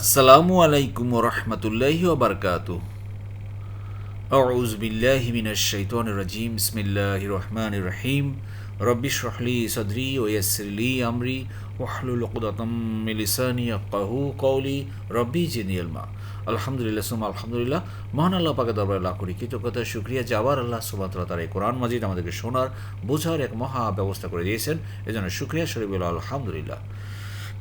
আসসালামু আলাইকুম রহমতুল্লাহ ওবরকাত। আউজবিল্লাহ মিনাশাইতন রাজিম। ইসমিল্লাহ রহমান রহিম। রব্বিশ রহলি সদরি ওয়াসলি আমরি। ওয়াহলুল উকদাতাম আকাহু কৌলি রব্বি জিনিয়ালমা আলহামদুলিল্লাহ সুম আলহামদুলিল্লাহ। মহান আল্লাহ পাকে দরবার লাভ করি কৃতজ্ঞতা সুক্রিয়া যাবার আল্লাহ সুবাতলা তার এই কোরআন মাজিদ আমাদেরকে শোনার, বোঝার এক মহা ব্যবস্থা করে দিয়েছেন। এজন্য সুক্রিয়া শরীফুল্লাহ আলহামদুলিল্লাহ।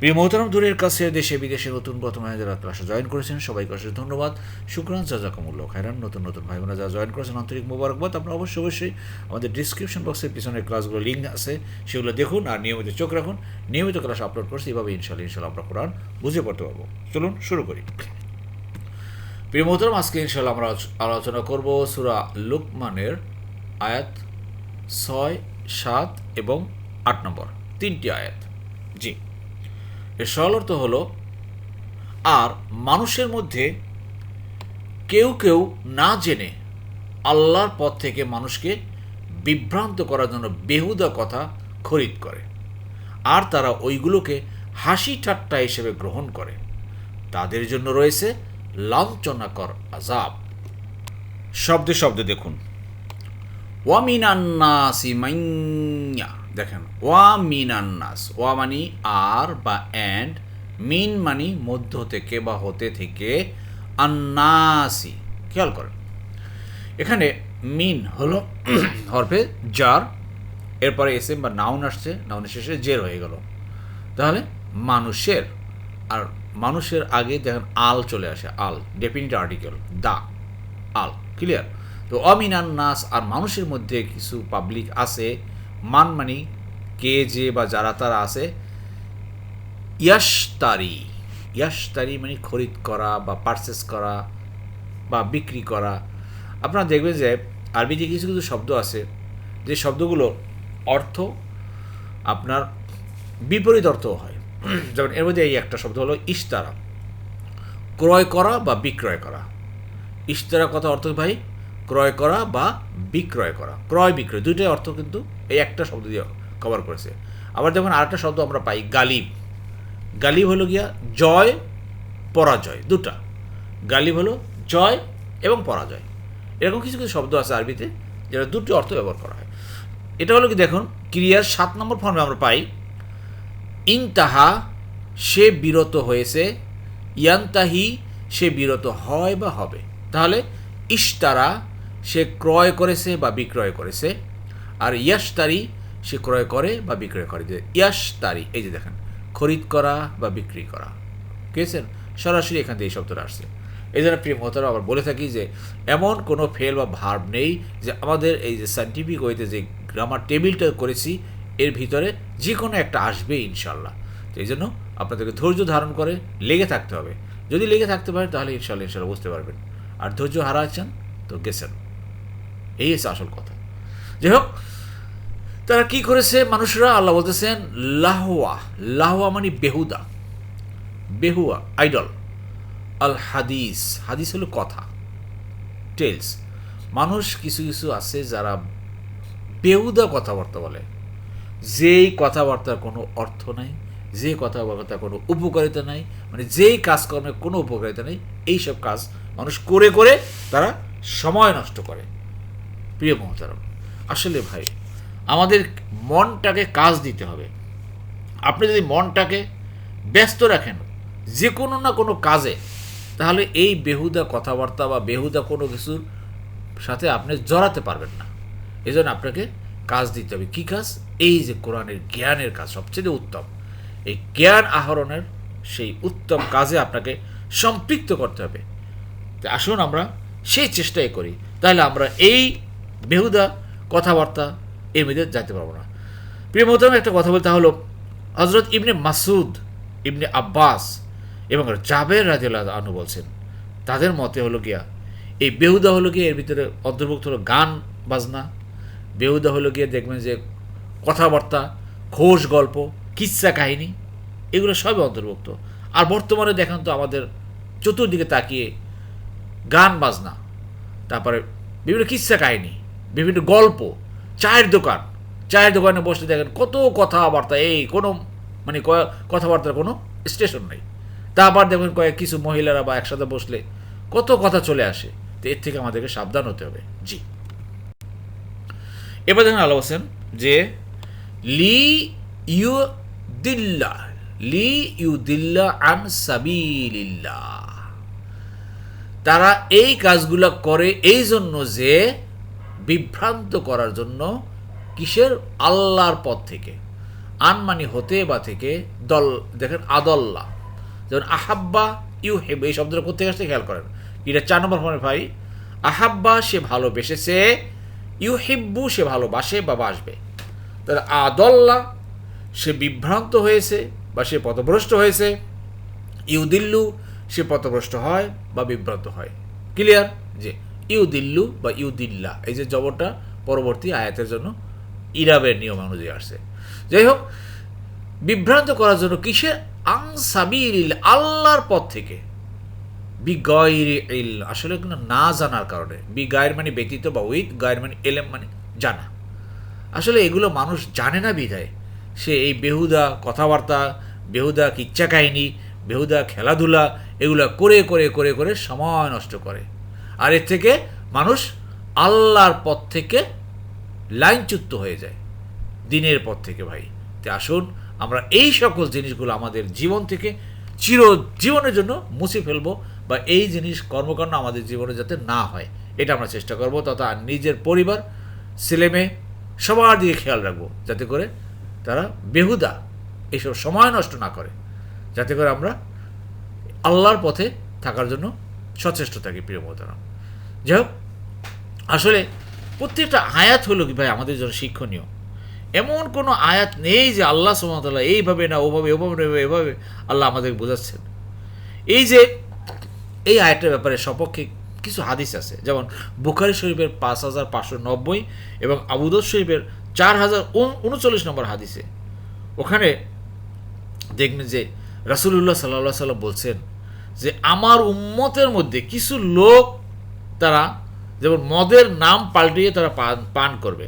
প্রিয় মোহতারাম, দূরের কাছে দেশে বিদেশে নতুন প্রথম যারা ক্লাসে জয়েন করেছেন, সবাইকে অশেষ ধন্যবাদ। শুক্রান জাজাকুমুল্লাহ খাইরান নতুন নতুন ভাই বোনেরা যারা জয়েন করেছেন, আন্তরিক মোবারকবাদ। আপনারা অবশ্যই অবশ্যই আমাদের ডিসক্রিপশন বক্সের পিছনের ক্লাসগুলো লিঙ্ক আছে, সেগুলো দেখুন আর নিয়মিত চোখ রাখুন। নিয়মিত ক্লাস আপলোড করছি, এভাবে ইনশাল্লাহ ইনশাল্লাহ আমরা কোরআন বুঝে পড়তে পারব। চলুন শুরু করি। প্রিয় মোহতারাম, আজকে ইনশাল্লাহ আমরা আলোচনা করব সুরা লুকমানের আয়াত ছয়, সাত এবং আট নম্বর। তিনটি আয়াত। জি। এর সরল অর্থ হলো, আর মানুষের মধ্যে কেউ কেউ না জেনে আল্লাহর পথ থেকে মানুষকে বিভ্রান্ত করার জন্য বেহুদা কথা খরিদ করে। আর তারা ওইগুলোকে হাসি ঠাট্টা হিসেবে গ্রহণ করে। তাদের জন্য রয়েছে লাঞ্ছনাকর আজাব শব্দে শব্দে দেখুন। ওয়ামিনান্নাসি মাইয়া। দেখেন, ওয়া মিন আন্নাস ওয়া মানি আর বা অ্যান্ড, মিন মানি মধ্য থেকে বা হতে থেকে, আন্নাসি, খেয়াল করেন। এখানে মিন হলো হরফে জার, এরপরে এস বা নাউন আসছে, নাউনের শেষে জের হয়ে গেল। তাহলে মানুষের, আর মানুষের আগে দেখেন আল চলে আসে, আল ডেফিনিট আর্টিকেল দা, আল ক্লিয়ার তো অমিনান নাস আর মানুষের মধ্যে কিছু পাবলিক আছে মান মানি কে যে বা যারা তারা আছে, ইয়াশতারি। ইয়াশতারি মানে খরিদ করা বা পারচেস করা বা বিক্রি করা। আপনারা দেখবেন যে আরবিতে কিছু কিছু শব্দ আছে, যে শব্দগুলো অর্থ, আপনার বিপরীত অর্থ হয়। যেমন এর মধ্যে এই একটা শব্দ হলো ইশতারা। ক্রয় করা বা বিক্রয় করা। ইশতারা কথা অর্থ ভাই? ক্রয় করা বা বিক্রয় করা। ক্রয়, বিক্রয়, দুইটাই অর্থ কিন্তু এই একটা শব্দ দিয়ে কভার করেছে। আবার যেমন আরেকটা শব্দ আমরা পাই, গালিব। গালিব হলো গিয়া জয়, পরাজয়, দুটা। গালিব হলো জয় এবং পরাজয়। এরকম কিছু কিছু শব্দ আছে আরবিতে, যেটা দুটি অর্থ ব্যবহার করা হয়। এটা হলো কি দেখুন, ক্রিয়ার সাত নম্বর ফর্মে আমরা পাই, ইনতাহা, সে বিরত হয়েছে, ইয়ান্তাহি, সে বিরত হয় বা হবে। তাহলে ইশতারা সে ক্রয় করেছে বা বিক্রয় করেছে। আর ইয়াশতারি সে ক্রয় করে বা বিক্রয় করে। যে ইয়াশতারি, এই যে দেখেন, খরিদ করা বা বিক্রি করা। বুঝেছেন সরাসরি এখান থেকে এই শব্দটা আসছে। এই জন্য প্রিয় মহতারা আবার বলে থাকি যে, এমন কোনো ফেল বা ভার্ব নেই যে আমাদের এই যে সাইন্টিফিক ওয়েতে যে গ্রামার টেবিলটা করেছি, এর ভিতরে যে কোনো একটা আসবে ইনশাল্লাহ তো এই জন্য আপনাদেরকে ধৈর্য ধারণ করে লেগে থাকতে হবে। যদি লেগে থাকতে পারেন তাহলে ইনশাল্লাহ ইনশাল্লাহ বুঝতে পারবেন। আর ধৈর্য হারাচ্ছেন তো গেছেন। এই হচ্ছে আসল কথা। যাই হোক তারা কি করেছে? মানুষরা, আল্লাহ বলতেছেন লাহোয়া লাহোয়া মানে বেহুদা, বেহুয়া আইডল আল হাদিস হাদিস হলো কথা টেলস মানুষ কিছু কিছু আছে যারা বেহুদা কথাবার্তা বলে। যেই কথাবার্তার কোনো অর্থ নাই যে কথাবার্তার কোনো উপকারিতা নাই মানে যেই কাজকর্মের কোনো উপকারিতা নেই, এইসব কাজ মানুষ করে করে তারা সময় নষ্ট করে। প্রিয় মহতারাম, আসলে ভাই, আমাদের মনটাকে কাজ দিতে হবে। আপনি যদি মনটাকে ব্যস্ত রাখেন যে কোনো না কোনো কাজে, তাহলে এই বেহুদা কথাবার্তা বা বেহুদা কোনো কিছুর সাথে আপনি জড়াতে পারবেন না। এই জন্য আপনাকে কাজ দিতে হবে। কী কাজ? এই যে কোরআনের জ্ঞানের কাজ, সবচেয়ে উত্তম। এই জ্ঞান আহরণের সেই উত্তম কাজে আপনাকে সম্পৃক্ত করতে হবে। আসুন আমরা সেই চেষ্টাই করি। তাহলে আমরা এই বেহুদা কথাবার্তা এর মধ্যে যেতে পারব না। প্রিয় মোহতারাম একটা কথা বলতে হলো হজরত ইবনে মাসুদ ইবনে আব্বাস এবং জাবের রাজিউল্লাহ আনু বলছেন, তাদের মতে হলো গিয়া, এই বেহুদা হলো গিয়ে এর ভিতরে অন্তর্ভুক্ত হলো গান, বাজনা। বেহুদা হলো গিয়ে দেখবেন যে কথাবার্তা ঘোষ গল্প কিচ্ছা কাহিনী, এগুলো সবই অন্তর্ভুক্ত। আর বর্তমানে দেখেন তো আমাদের চতুর্দিকে তাকিয়ে গান, বাজনা, তারপরে বিভিন্ন কিচ্ছা কাহিনী বিভিন্ন গল্প, চায়ের দোকান, চায়ের দোকানে বসে দেখেন কত কথাবার্তা, এই কোনো মানে কথাবার্তার কোনো স্টেশন নেই। তা আবার দেখবেন কয়েক কিছু মহিলারা বা একসাথে বসলে কত কথা চলে আসে, তো এর থেকে আমাদেরকে সাবধান হতে হবে। জি। এবার দেখেন আলো বলছেন যে লি ইউ দিল্লা, লি ইউ দিল্লা আন সাবিলিল্লাহ। তারা এই কাজগুলো করে এই জন্য যে বিভ্রান্ত করার জন্য কিসের? আল্লাহর পথ থেকে। আনমানি হতে বা থেকে দল, দেখেন আদল্লা। যেমন আহাব্বা ইউ হেব এই শব্দটা কোথেকে আসতে খেয়াল করেন। এটা চার নম্বর ফোনের ভাই, আহাব্বা সে ভালোবেসেছে ইউ হিব্বু সে ভালোবাসে বা বাসবে। তাহলে আদল্লা, সে বিভ্রান্ত হয়েছে বা সে পথভ্রষ্ট হয়েছে, ইউদিল্লু সে পথভ্রষ্ট হয় বা বিভ্রান্ত হয়। ক্লিয়ার যে ইউদিল্লু বা ইউদিল্লা, এই যে জবরটা পরবর্তী আয়াতের জন্য ইরাবের নিয়ম অনুযায়ী আসছে। যাই হোক, বিভ্রান্ত করার জন্য কিসের আংসাবিল আল্লাহর পথ থেকে। বি গয়ের ইল, আসলে কিন্তু না জানার কারণে। বি গায়ের মানে ব্যতীত বা উইথ গায়ের মানে এলেম মানে জানা। আসলে এগুলো মানুষ জানে না বিধায়। সে এই বেহুদা কথাবার্তা, বেহুদা কিচ্ছা কাহিনী বেহুদা খেলাধুলা, এগুলো করে করে করে করে সময় নষ্ট করে। আর এর থেকে মানুষ আল্লাহর পথ থেকে লাইনচ্যুত হয়ে যায়। দিনের পথ থেকে ভাই। তে আসুন, আমরা এই সকল জিনিসগুলো আমাদের জীবন থেকে চির জীবনের জন্য মুছে ফেলব বা এই জিনিস কর্মকাণ্ড আমাদের জীবনে যাতে না হয়, এটা আমরা চেষ্টা করব তথা নিজের পরিবার ছেলেমেয়ে সবার দিকে খেয়াল রাখব যাতে করে তারা বেহুদা এইসব সময় নষ্ট না করে। যাতে করে আমরা আল্লাহর পথে থাকার জন্য সচেষ্ট থাকে প্রিয় যাই হোক আসলে প্রত্যেকটা আয়াত হলো কি ভাই আমাদের জন্য শিক্ষণীয়। এমন কোনো আয়াত নেই যে আল্লাহ সুমতাল্লাহ এইভাবে না, ওভাবে ওভাবে না এভাবে আল্লাহ আমাদের বোঝাচ্ছেন। এই যে এই আয়াতের ব্যাপারে সপক্ষে কিছু হাদিস আছে, যেমন বুখারি শরীফের পাঁচ হাজার পাঁচশো নব্বই এবং আবুদর শরীফের চার হাজার উনচল্লিশ নম্বর হাদিসে। ওখানে দেখবেন যে রাসুলুল্লাহ সাল্লাহ সাল্লাম বলছেন যে আমার উম্মতের মধ্যে কিছু লোক তারা যেমন মদের নাম পাল্টিয়ে তারা পান পান করবে।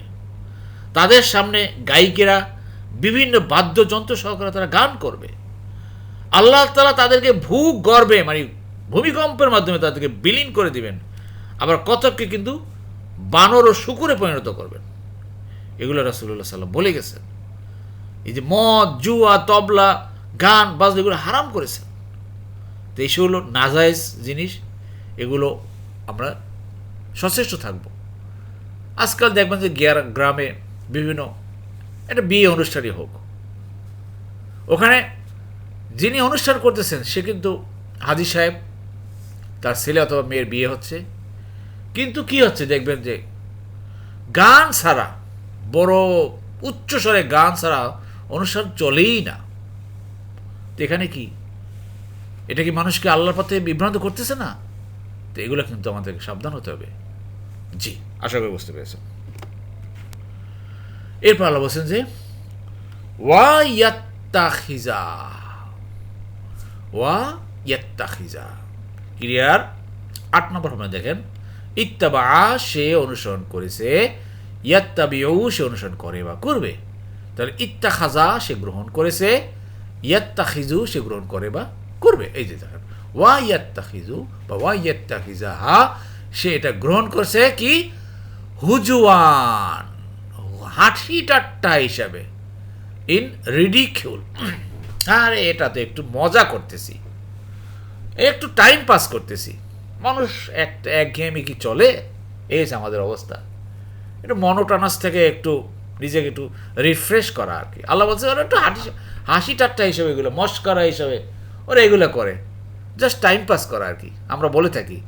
তাদের সামনে গায়িকেরা, বিভিন্ন বাদ্যযন্ত্র সহকারে তারা গান করবে। আল্লাহ তালা তাদেরকে ভূ গর্বে মানে ভূমিকম্পের মাধ্যমে তাদেরকে বিলীন করে দিবেন। আবার কতককে কিন্তু বানর ও শুকুরে পরিণত করবেন। এগুলো রাসুল্লাহ সাল্লাম বলে গেছেন। এই যে মদ, জুয়া, তবলা, গান বাজ এগুলো হারাম করেছেন। তো এইসব হলো নাজাইজ জিনিস, এগুলো আমরা সচেষ্ট থাকব। আজকাল দেখবেন যে গ্রামে বিভিন্ন একটা বিয়ে অনুষ্ঠানই হোক। ওখানে যিনি অনুষ্ঠান করতেছেন, সে কিন্তু হাজি সাহেব, তার ছেলে অথবা মেয়ের বিয়ে হচ্ছে। কিন্তু কি হচ্ছে দেখবেন যে গান ছাড়া, বড় উচ্চস্বরে গান ছাড়া অনুষ্ঠান চলেই না। এখানে কি? এটা কি মানুষকে আল্লাহর পথে বিভ্রান্ত করতেছে না? তো এগুলো কিন্তু আমাদেরকে সাবধান হতে হবে। জি, আশা করি বুঝতে পেরেছেন। এরপর আল্লাহ বলছেন যে ওয়া ওয়া ইয়াত্তাখিজা ক্রিয়ার আট নম্বর সময় দেখেন। ইত্তাবা, সে অনুসরণ করেছে ইয়াত্তাবিও সে অনুসরণ করে বা করবে। তাহলে ইত্তাখাজা, সে গ্রহণ করেছে, ইয়াত্তাখিজু, সে গ্রহণ করে বা করবে? এই যে দেখেন ওয়া ইয়াত্তাখিজু বা ওয়া ইয়াত্তাখিজা হা সে এটা গ্রহণ করছে কি? হুজুয়ান হাঁটি টাট্টা হিসাবে ইন রিডিকিউল আরে, এটা তো একটু মজা করতেছি। একটু টাইম পাস করতেছি। মানুষ একটা একঘেয়েমি কি চলে? এই আমাদের অবস্থা। একটু মনোটানাস থেকে একটু নিজেকে একটু রিফ্রেশ করা আর কি। আল্লাহ বলছে একটু হাসি হাসি টাট্টা হিসেবে এগুলো, মস্করা হিসেবে ওরা এগুলো করে। জাস্ট টাইম পাস করা আর কি। আমরা বলে থাকি।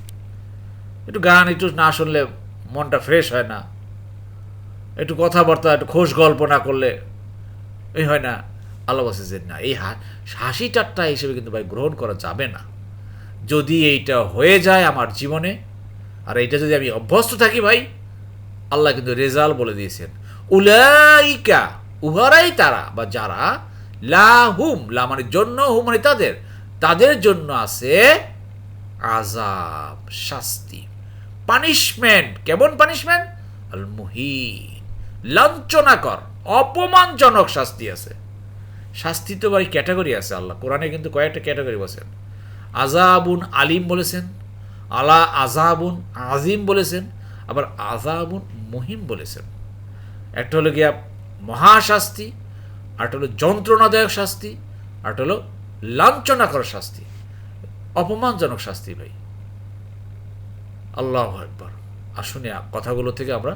একটু গান, একটু না শুনলে মনটা ফ্রেশ হয় না। একটু কথাবার্তা, একটু খোশ গল্প না করলে এই হয় না আল্লাহ যে না। এই হাসি ঠাট্টা হিসেবে কিন্তু ভাই গ্রহণ করা যাবে না। যদি এইটা হয়ে যায় আমার জীবনে, আর এইটা যদি আমি অভ্যস্ত থাকি ভাই, আল্লাহ কিন্তু রেজাল্ট বলে দিয়েছেন। উলাইকা, উহারাই তারা বা যারা, লা হুম, লা মানে জন্য হুম মানে তাদের। তাদের জন্য আছে আজাব শাস্তি। পানিশমেন্ট কেমন পানিশমেন্ট মুহিন লাঞ্ছনাকর, অপমানজনক শাস্তি আছে। শাস্তি তো ভাই ক্যাটাগরি আছে, আল্লাহ। কোরআনে কিন্তু কয়েকটা ক্যাটাগরি বসেন আজাবুন আলিম বলেছেন, আলা আজাবুন আজিম বলেছেন, আবার আজাবুন মহিম বলেছেন। একটা হলো গিয়া মহাশাস্তি আরটা হলো যন্ত্রণাদায়ক শাস্তি আরটা হলো লাঞ্ছনাকর শাস্তি, অপমানজনক শাস্তি ভাই আল্লাহ একবার আসুন কথাগুলো থেকে আমরা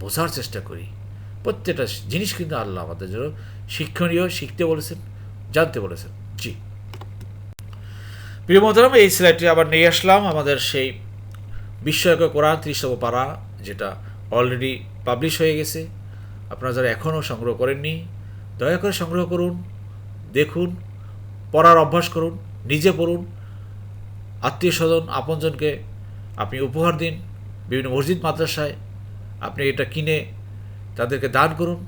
বোঝার চেষ্টা করি। প্রত্যেকটা জিনিস কিন্তু আল্লাহ আমাদের জন্য শিক্ষণীয়, শিখতে বলেছেন, জানতে বলেছেন। জি। প্রিয় মোহতারাম এই স্লাইডটি আবার নিয়ে আসলাম আমাদের সেই বিস্ময়কর কোরআন ত্রিশতম পারা, যেটা অলরেডি পাবলিশ হয়ে গেছে। আপনারা যারা এখনও সংগ্রহ করেননি, দয়া করে সংগ্রহ করুন, দেখুন পড়ার অভ্যাস করুন, নিজে পড়ুন। আত্মীয় স্বজন আপনজনকে আপনি উপহার দিন। বিভিন্ন মসজিদ, মাদ্রাসায় আপনি এটা কিনে তাদেরকে দান করুন।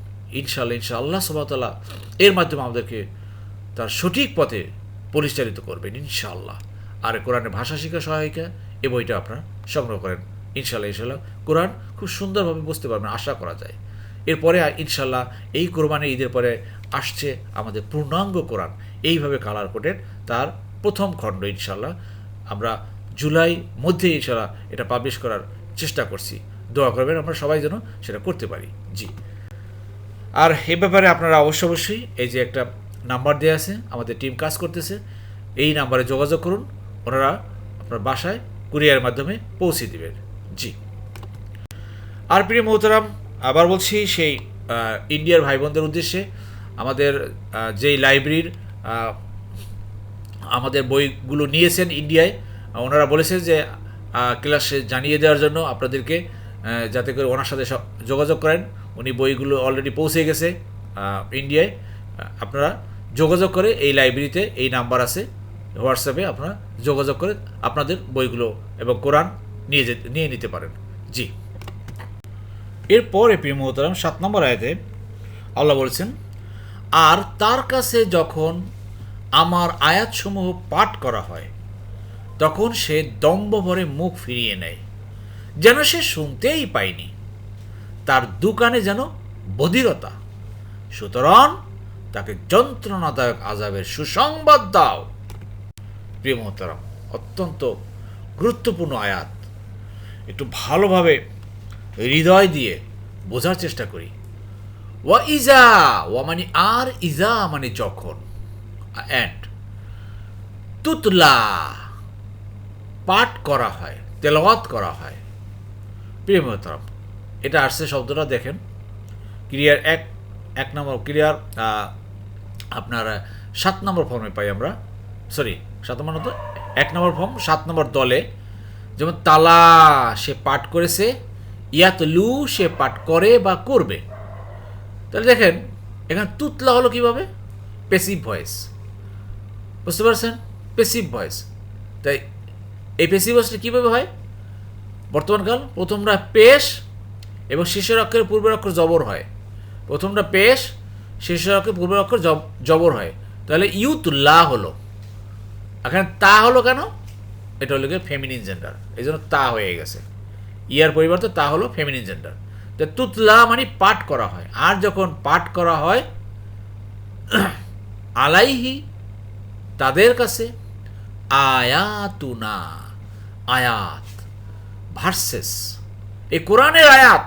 ইনশাল্লাহ ইনশাআল্লাহ সবাতাল্লাহ এর মাধ্যমে আমাদেরকে তার সঠিক পথে পরিচালিত করবেন, ইনশাআল্লাহ। আর কোরআনের ভাষা শিক্ষা সহায়িকা এই বইটা আপনারা সংগ্রহ করেন ইনশাল্লাহ ইনশাল্লাহ কোরআন খুব সুন্দরভাবে বুঝতে পারবেন, আশা করা যায়। এরপরে ইনশাল্লাহ এই কোরবানি ঈদের পরে আসছে আমাদের পূর্ণাঙ্গ কোরআন। এইভাবে কালার কোটের তার প্রথম খণ্ড ইনশাল্লাহ আমরা জুলাই মধ্যে ইনশাল্লাহ এটা পাবলিশ করার চেষ্টা করছি। দোয়া করবেন আমরা সবাই যেন সেটা করতে পারি। জি। আর এ ব্যাপারে আপনারা অবশ্য অবশ্যই এই যে একটা নাম্বার দেওয়া আছে, আমাদের টিম কাজ করতেছে, এই নাম্বারে যোগাযোগ করুন, ওনারা আপনার বাসায় কুরিয়ার মাধ্যমে পৌঁছে দিবেন। জি। আর প্রিয় মোহতারাম, আবার বলছি সেই ইন্ডিয়ার ভাই বোনদের উদ্দেশ্যে আমাদের যেই লাইব্রেরির আমাদের বইগুলো নিয়েছেন ইন্ডিয়ায়। ওনারা বলেছেন যে ক্লাসে জানিয়ে দেওয়ার জন্য আপনাদেরকে যাতে করে ওনার সাথে সব যোগাযোগ করেন। উনি বইগুলো অলরেডি পৌঁছে গেছে ইন্ডিয়ায়। আপনারা যোগাযোগ করে এই লাইব্রেরিতে এই নাম্বার আছে। হোয়াটসঅ্যাপে আপনারা যোগাযোগ করে আপনাদের বইগুলো এবং কোরআন নিয়ে যেতে নিয়ে নিতে পারেন। জি। এরপরে প্রিয় মোহতারাম সাত নম্বর আয়তে আল্লাহ বলেছেন আর তার কাছে যখন আমার আয়াতসমূহ পাঠ করা হয়, তখন সে দম্ভ ভরে মুখ ফিরিয়ে নেয়, যেন সে শুনতেই পায়নি। তার দোকানে যেন বধিরতা। সুতরাং তাকে যন্ত্রণাদায়ক আজাবের সুসংবাদ দাও। প্রিয় মোহতারাম, অত্যন্ত গুরুত্বপূর্ণ আয়াত। একটু ভালোভাবে হৃদয় দিয়ে বোঝার চেষ্টা করি। ওয়া ইজা ওয়া মানে আর ইজা মানে যখন অ্যান্ড তুতলা পাঠ করা হয়, তেলাওয়াত করা হয়। প্রিয় মোহতারাম, এটা আসছে শব্দটা দেখেন। ক্রিয়ার এক এক নম্বর, ক্রিয়ার আপনার, সাত নম্বর ফর্মে পাই আমরা। সরি সাত নম্বর তো? এক নম্বর ফর্ম, সাত নম্বর দলে। যেমন, তালা সে পাঠ করেছে, ইয়াতলু সে পাঠ করে বা করবে। তাহলে দেখেন, এখানে তুতলা হলো কীভাবে? পেসিভ ভয়েস বুঝতে পারছেন? পেসিভ ভয়েস তাই এই পেসিভ ভয়েসটা কীভাবে হয়? বর্তমানকাল প্রথমটা পেশ এবং শেষের অক্ষরের পূর্বের অক্ষর জবর হয়। প্রথমটা পেশ, শেষের অক্ষরের পূর্বের অক্ষর জব- জবর হয়। তাহলে ইউতুল্লাহ হলো। এখানে তা হলো কেন? এটা হলো ফেমিনিন জেন্ডার এই জন্য তা হয়ে গেছে। ইয়ার পরিবর্তে তা হলো ফেমিনিন জেন্ডার তো তুতলা মানে পাঠ করা হয়। আর যখন পাঠ করা হয়, আলাইহি তাদের কাছে আয়াতুনা, আয়াত ভার্সেস এই কোরআনের আয়াত,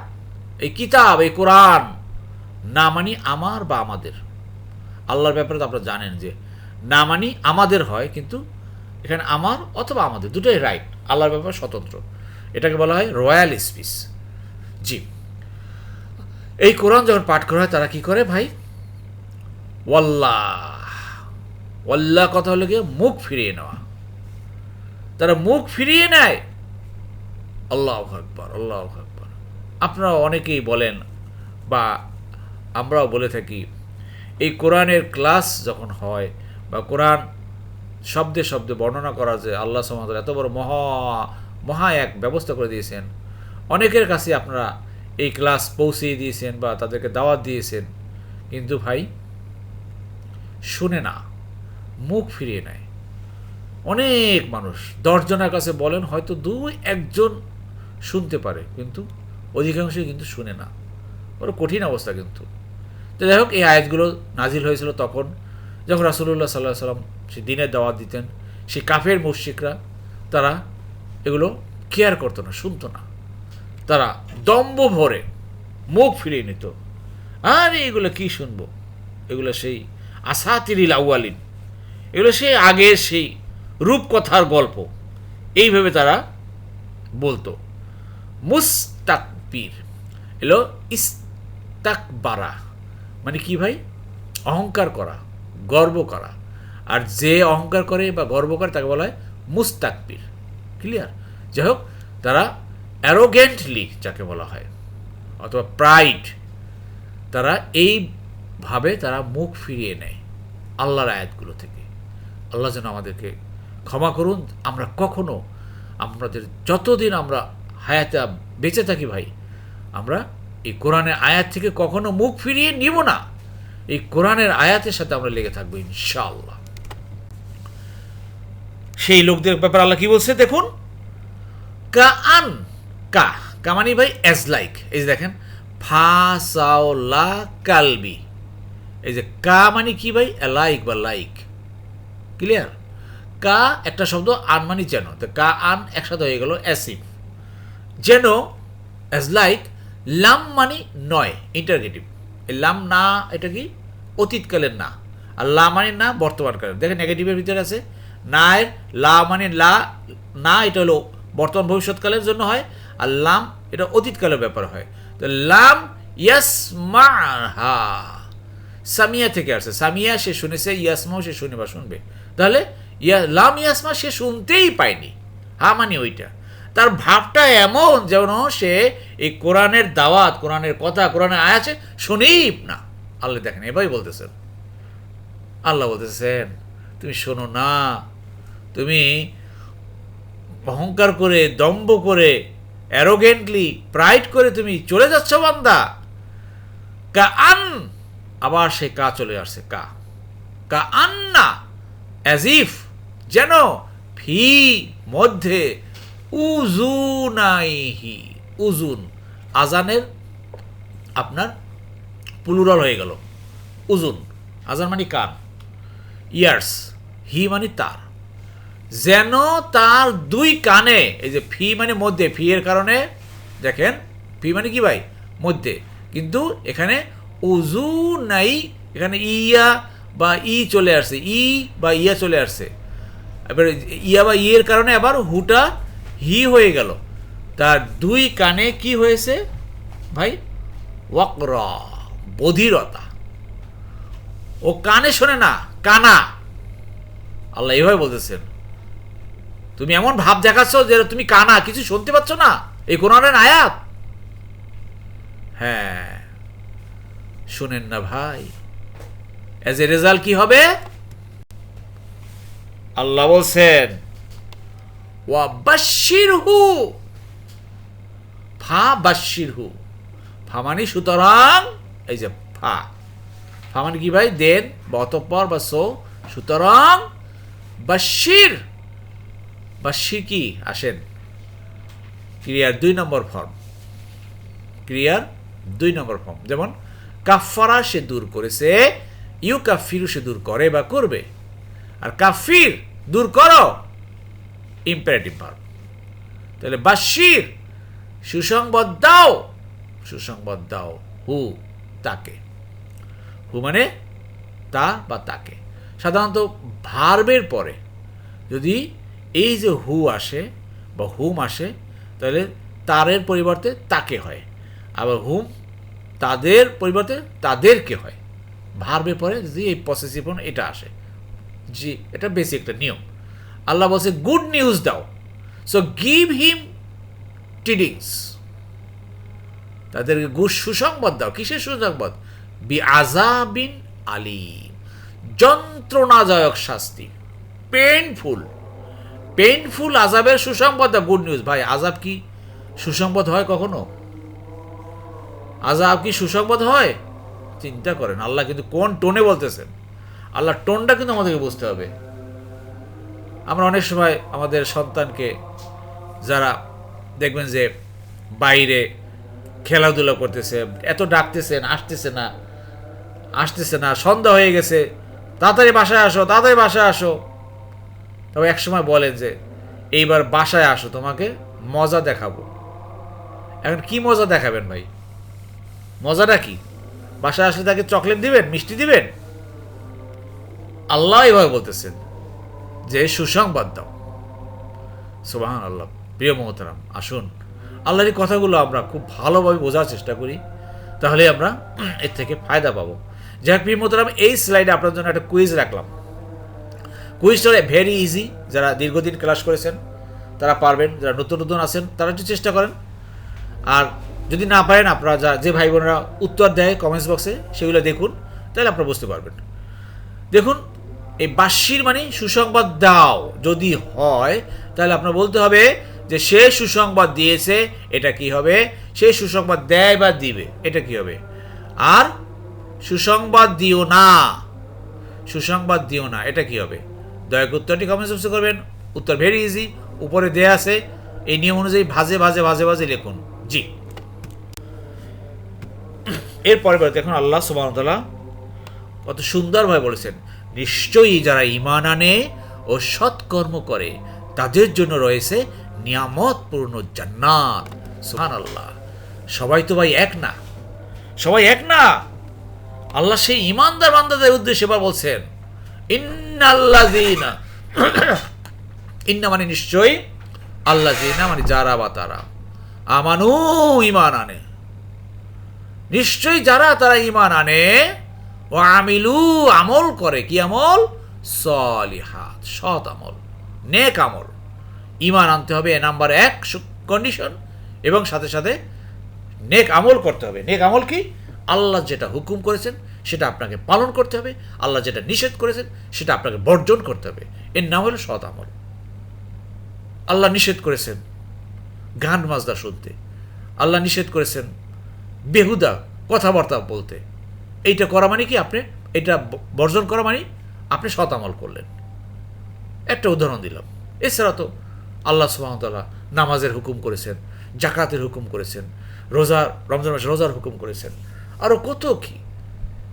এই কিতাব, এই কোরআন, না মানি আমার বা আমাদের। আল্লাহর ব্যাপারে তো আপনারা জানেন যে, না মানি আমাদের হয়, কিন্তু এখানে আমার অথবা আমাদের, দুটোই রাইট আল্লাহর ব্যাপারে স্বতন্ত্র। এটাকে বলা হয় রয়্যাল স্পিচ। জি। এই কোরআন যখন পাঠ করা হয়, তারা কি করে ভাই? ওয়াল্লাহ। ওয়াল্লাহ কথা হলো গিয়ে মুখ ফিরিয়ে নেওয়া। তারা মুখ ফিরিয়ে নেয়। আল্লাহ আকবর আল্লাহ আকবর। আপনারা অনেকেই বলেন বা আমরাও বলে থাকি, এই কোরআনের ক্লাস যখন হয় বা কোরআন শব্দে শব্দে বর্ণনা করা যে আল্লাহ সমাদ এত বড় মহা মহা এক ব্যবস্থা করে দিয়েছেন। অনেকের কাছে আপনারা এই ক্লাস পৌঁছিয়ে দিয়েছেন বা তাদেরকে দাওয়াত দিয়েছেন। কিন্তু ভাই, শুনে না, মুখ ফিরিয়ে নেয়। অনেক মানুষ দশজনের কাছে বলেন, হয়তো দুই একজন শুনতে পারে, কিন্তু অধিকাংশই কিন্তু শুনে না। বড় কঠিন অবস্থা কিন্তু। তো যাই হোক, এই আয়াতগুলো নাজিল হয়েছিল তখন, যখন রাসুল্লাহ সাল্লাহ সাল্লাম সে দিনের দাওয়াত দিতেন সেই কাফের মুশিকরা তারা এগুলো কেয়ার করতো না, শুনতো না। তারা দম্ব ভরে মুখ ফিরিয়ে নিত। আরে এগুলো কি শুনব? এগুলো সেই আসাতিরিল আউয়ালিন। এগুলো সেই আগের সেই রূপকথার গল্প। এইভাবে তারা বলতো, মুস্তাকবির। এলো ইস্তাকবারা। মানে কি ভাই? অহংকার করা, গর্ব করা। আর যে অহংকার করে বা গর্ব করে তাকে বলা হয় মুস্তাকবির। ক্লিয়ার? যাই হোক, তারা অ্যারোগেন্টলি যাকে বলা হয়, অথবা প্রাইড তারা এইভাবে তারা মুখ ফিরিয়ে নেয় আল্লাহর আয়াতগুলো থেকে। আল্লাহ যেন আমাদেরকে ক্ষমা করুন, আমরা কখনো আমাদের যতদিন আমরা হায়াতে বেঁচে থাকি ভাই, আমরা এই কোরআনের আয়াত থেকে কখনো মুখ ফিরিয়ে নিব না। এই কোরআনের আয়াতের সাথে আমরা লেগে থাকব ইনশাআল্লাহ। সেই লোকদের ব্যাপারে আল্লাহ কি বলছে দেখুন? কা। কা কামানি ভাই অ্যাজ লাইক এই যে দেখেন, ফা, সাও, লা, কালবি। এই যে কা মানে কি ভাই? লাইক বা লাইক ক্লিয়ার কা একটা শব্দ আন মানে যেন। তো কা আন একসাথে হয়ে গেল অ্যাসিভ যেন অ্যাজ লাইক লাম মানে নয় ইন্টারগেটিভ এই লাম না, এটা কি? অতীতকালের না। আর লা মানে না, বর্তমানকালের। দেখেন নেগেটিভের ভিতরে আছে। না লা মানে লা, না, এটা হলো বর্তমান ভবিষ্যৎকালের জন্য হয়। আর লাম এটা অতীতকালের ব্যাপার হয়। তো লাম ইয়াসমা সামিয়া থেকে আসছে। সামিয়া সে শুনেছে, ইয়াসমাও সে শুনে বা শুনবে। তাহলে ইয়া, লাম ইয়াসমা সে শুনতেই পায়নি। হা মানে ওইটা। তার ভাবটা এমন যেন সে এই কোরআনের দাওয়াত, কোরআনের কথা, কোরআনের আয়াছে শুনেই না। আল্লাহ দেখেন এভাবেই বলতেছেন। আল্লাহ বলতেছেন, তুমি শোনো না। তুমি অহংকার করে, দম্ভ করে অ্যারোগেন্টলি প্রাইড করে তুমি চলে যাচ্ছ বান্দা। কা আন আবার সে কা চলে আসছে, কা। কা আন্না অ্যাজ ইফ যেন ফি মধ্যে উজুনাইহি উজুন আজানের আপনার প্লুরাল হয়ে গেল। উজুন আজান মানে কান। ইয়ার্স, হি মানে তার। যেন তার দুই কানে, এই যে ফি মানে মধ্যে, ফি এর কারণে, দেখেন, ফি মানে কি ভাই? মধ্যে। কিন্তু এখানে উজু নাই, এখানে ইয়া বা ই চলে আসছে, ই বা ইয়া চলে আসছে। এবার ইয়া বা ইয়ের কারণে আবার হুটা হি হয়ে গেল। তার দুই কানে কি হয়েছে? ভাই, ওয়াকর, বধিরতা। ও কানে শোনে না, কানা। আল্লাহ এইভাবে বলতেছেন। তুমি এমন ভাব দেখাচ্ছ যে তুমি কানা, কিছু শুনতে পাচ্ছ না? এই কোরআনের আয়াত? হ্যাঁ। শুনেন না ভাই। অ্যাজ এ রেজাল্ট কি হবে? আল্লাহ বলছেন হু ফা বাশির হু ফা মানে সুতরাং, এই যে ফা। ফা মানে কি ভাই? দেন, বা অতঃপর বা সো। সুতরাং বাশির বাশির কি আসেন। ক্রিয়ার দুই নম্বর ফর্ম ক্রিয়ার দুই নম্বর ফর্ম যেমন কাফারা সে দূর করেছে ইউ কাফিরু সে দূর করে বা করবে। আর কাফির দূর করো ইম্পারেটিভ ভার্ব তাহলে বাশির সুসংবাদ দাও সুসংবাদ দাও, হু, তাকে। হু মানে তা বা তাকে। সাধারণত ভার্বের পরে যদি এই যে হু আসে বা হুম আসে, তাহলে তারের পরিবর্তে তাকে হয়। আবার হুম তাদের পরিবর্তে তাদেরকে হয়। ভার্বের পরে যদি এই পসেসিভ এটা আসে। জি, এটা বেশি একটা নিয়ম। আল্লাহ বলছে গুড নিউজ দাও। সো গিভ হিম টিডিংস তাদেরকে গুড সুসংবাদ দাও। কিসের সুসংবাদ? বি আজাবিন আলিম। যন্ত্রণাদায়ক শাস্তি। পেইনফুল পেইনফুল আজাবের সুসংবাদ দাও গুড নিউজ ভাই আজাব কি সুসংবাদ হয় কখনো? আজাব কি সুসংবাদ হয়? চিন্তা করেন, আল্লাহ কিন্তু কোন টোনে বলতেছেন? আল্লাহ টোনটা কিন্তু আমাদেরকে বুঝতে হবে। আমরা অনেক সময় আমাদের সন্তানকে যারা দেখবেন যে বাইরে খেলাধুলা করতেছে, এত ডাকতেছেন, আসতেছে না আসতেছে না, সন্ধ্যা হয়ে গেছে, তাড়াতাড়ি বাসায় আসো, তাড়াতাড়ি বাসায় আসো। তবে একসময় বলেন যে, এইবার বাসায় আসো, তোমাকে মজা দেখাবো। এখন কি মজা দেখাবেন ভাই? মজাটা কি? বাসায় আসলে তাকে চকলেট দিবেন, মিষ্টি দিবেন? আল্লাহ এভাবে বলতেছেন যে, সুসংবাদ দাও। সুবাহান আল্লাহ প্রিয় মহতারাম, আসুন। আল্লাহর কথাগুলো আমরা খুব ভালোভাবে বোঝার চেষ্টা করি। তাহলে আমরা এর থেকে ফায়দা পাবো। যাই হোক প্রিয় মহতারাম, এই স্লাইডে আপনার জন্য একটা কুইজ রাখলাম। কুইজটা ভেরি ইজি যারা দীর্ঘদিন ক্লাস করেছেন, তারা পারবেন। যারা নতুন নতুন আছেন, তারা একটু চেষ্টা করেন। আর যদি না পারেন, আপনারা যা, যে ভাই বোনেরা উত্তর দেয় কমেন্টস বক্সে সেগুলো দেখুন, তাহলে আপনারা বুঝতে পারবেন। দেখুন, এই বাস্যির মানে সুসংবাদ দাও। যদি হয়, তাহলে আপনার বলতে হবে যে, সে সুসংবাদ দিয়েছে, এটা কি হবে? সে সুসংবাদ দেয় বা দিবে, এটা কি হবে? আর, সুসংবাদ দিও না। সুসংবাদ দিও না, এটা কি হবে? দয়া করে উত্তরটি কমেন্ট বক্সে করবেন। উত্তর ভেরি ইজি উপরে দেয়া আছে, এই নিয়ম অনুযায়ী ভাজে ভাজে ভাজে ভাজে লিখুন। জি। এরপরে পরে দেখুন, আল্লাহ সুবাহতাল্লাহ কত সুন্দরভাবে বলেছেন, নিশ্চয়ই যারা ইমান আনে ও সৎকর্ম করে, তাদের জন্য রয়েছে নিয়ামতপূর্ণ জান্নাত। সুহান আল্লাহ সবাই তো ভাই এক না? সবাই এক না? আল্লাহ সেই ইমানদার বান্দাদের উদ্দেশ্যে এবার বলছেন ইন্নাল্লাযীনা। ইন্না মানে নিশ্চয়ই আল্লাহ জিনা মানে যারা বা তারা। আমানু ইমান আনে। নিশ্চয়ই যারা তারা ইমান আনে ও আমিলু আমল করে। কি আমল? সলিহাত, সৎ আমল, নেক আমল। ইমান আনতে হবে নাম্বার এক কন্ডিশন এবং সাথে সাথে নেক আমল করতে হবে। নেক আমল কি? আল্লাহ যেটা হুকুম করেছেন সেটা আপনাকে পালন করতে হবে। আল্লাহ যেটা নিষেধ করেছেন, সেটা আপনাকে বর্জন করতে হবে। এর নাম হলো সৎ আমল। আল্লাহ নিষেধ করেছেন গান মাজদা শুনতে। আল্লাহ নিষেধ করেছেন বেহুদা কথাবার্তা বলতে। এইটা করা মানে কি? আপনি এটা বর্জন করা মানে আপনি সৎ আমল করলেন। একটা উদাহরণ দিলাম। এছাড়া তো আল্লাহ সুবাহতাল্লাহ নামাজের হুকুম করেছেন জাকাতের হুকুম করেছেন, রোজা, রমজান মাসে রোজার হুকুম করেছেন। আরও কত কি?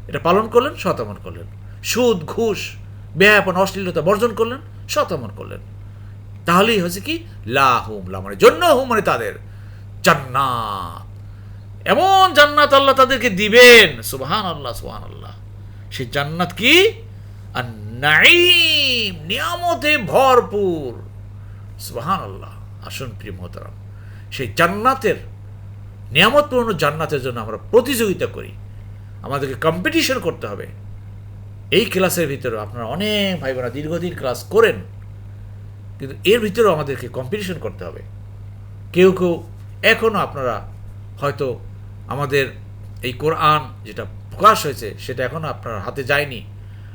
এটা পালন করলেন শতামন করলেন। সুদ, ঘুষ বেহাপন অশ্লীলতা বর্জন করলেন শতামন করলেন। তাহলেই হচ্ছে কি? লা হুম, লা মানে জন্য হুম মানে তাদের। জান্নাত। এমন জান্নাত আল্লাহ তাদেরকে দিবেন। সুবহান আল্লাহ সুবহান আল্লাহ সেই জান্নাত কি? আর নাইম নিয়ামতে ভরপুর। সুবহান আল্লাহ আসুন প্রিয় সেই জান্নাতের, নিয়ামতপূর্ণ জান্নাতের জন্য আমরা প্রতিযোগিতা করি। আমাদেরকে কম্পিটিশন করতে হবে। এই ক্লাসের ভিতরে আপনারা অনেক ভাই বোনা দীর্ঘদিন ক্লাস করেন, কিন্তু এর ভিতরেও আমাদেরকে কম্পিটিশন করতে হবে। কেউ কেউ এখনও আপনারা হয়তো আমাদের এই কোরআন যেটা প্রকাশ হয়েছে, সেটা এখনও আপনার হাতে যায়নি।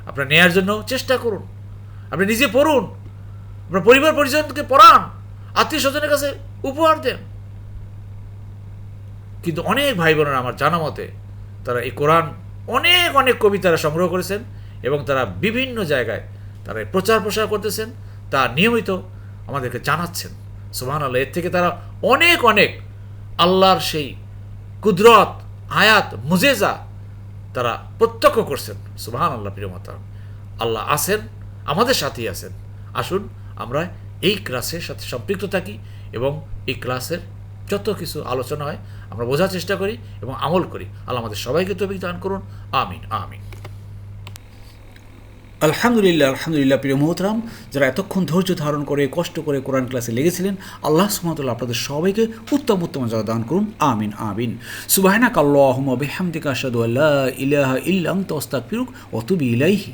আপনারা নেয়ার জন্য চেষ্টা করুন। আপনি নিজে পড়ুন। আপনার পরিবার পরিজনকে পড়ান। আত্মীয় স্বজনের কাছে উপহার দেন। কিন্তু অনেক ভাই বোনেরা আমার জানা মতে তারা এই কোরআন অনেক অনেক কবিতারা সংগ্রহ করেছেন এবং তারা বিভিন্ন জায়গায় তারা প্রচার প্রসার করতেছেন, তা নিয়মিত আমাদেরকে জানাচ্ছেন। সুবহান আল্লাহ এর থেকে তারা অনেক অনেক আল্লাহর সেই কুদরত আয়াত মুজেজা তারা প্রত্যক্ষ করছেন। সুবহান আল্লাহ প্রিয় মাতা, আল্লাহ আছেন, আমাদের সাথেই আছেন। আসুন, আমরা এই ক্লাসের সাথে সম্পৃক্ত থাকি এবং এই ক্লাসের যত কিছু আলোচনা হয়, আমরা বোঝার চেষ্টা করি এবং আমল করি। আল্লাহ আমাদের সবাইকে তবিক দান করুন। আমিন আমিন। আলহামদুলিল্লাহ আলহামদুলিল্লাহ, প্রিয় মোহতরাম, যারা এতক্ষণ ধৈর্য ধারণ করে, কষ্ট করে কোরআন ক্লাসে লেগেছিলেন, আল্লাহ সুমতুল্লাহ আপনাদের সবাইকে উত্তম উত্তম যা দান করুন। আমিন আমিন। সুবাহনা কাল্লাহম বেহামদিকা আসাদু আল্লাহ ইলাহা ইল্লাম তস্তাক ফিরুক অতুবি ইলাইহি।